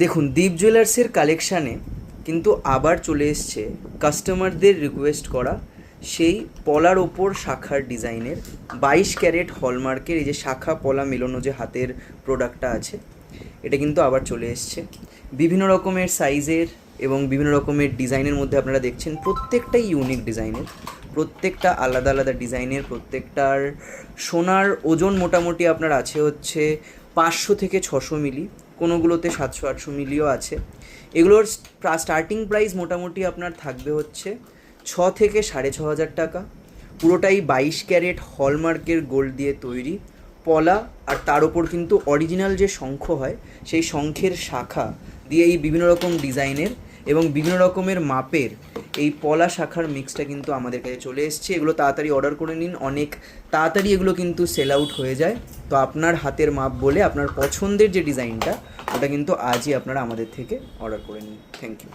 দেখুন দীপ জুয়েলার্সের কালেকশানে কিন্তু আবার চলে এসছে কাস্টমারদের রিকোয়েস্ট করা সেই পলার ওপর শাখার ডিজাইনের বাইশ ক্যারেট হলমার্কের এই যে শাখা পলা মেলানো যে হাতের প্রোডাক্টটা আছে, এটা কিন্তু আবার চলে এসছে। বিভিন্ন রকমের সাইজের এবং বিভিন্ন রকমের ডিজাইনের মধ্যে আপনারা দেখছেন প্রত্যেকটাই ইউনিক ডিজাইনের প্রত্যেকটা আলাদা আলাদা ডিজাইনের প্রত্যেকটার সোনার ওজন মোটামুটি আপনার আছে হচ্ছে পাঁচশো থেকে ছশো মিলি। কোনোগুলোতে সাতশো, আটশো মিলিও আছে। এগুলোর স্টার্টিং প্রাইস মোটামুটি আপনার থাকবে হচ্ছে ছ থেকে সাড়ে ছ হাজার টাকা। পুরোটাই বাইশ ক্যারেট হলমার্কের গোল্ড দিয়ে তৈরি। পলা আর তার ওপর কিন্তু অরিজিনাল যে শঙ্খ হয়, সেই শঙ্খের শাখা দিয়ে এই বিভিন্ন রকম ডিজাইনের এবং বিভিন্ন রকমের মাপের এই পলা শাখার মিক্সটা কিন্তু আমাদের কাছে চলে এসছে। এগুলো তাড়াতাড়ি অর্ডার করে নিন। অনেক তাড়াতাড়ি এগুলো কিন্তু সেল আউট হয়ে যায়। তো আপনার হাতের মাপ বলে আপনার পছন্দের যে ডিজাইনটা, ওটা কিন্তু আজই আপনারা আমাদের থেকে অর্ডার করে নিন। Thank you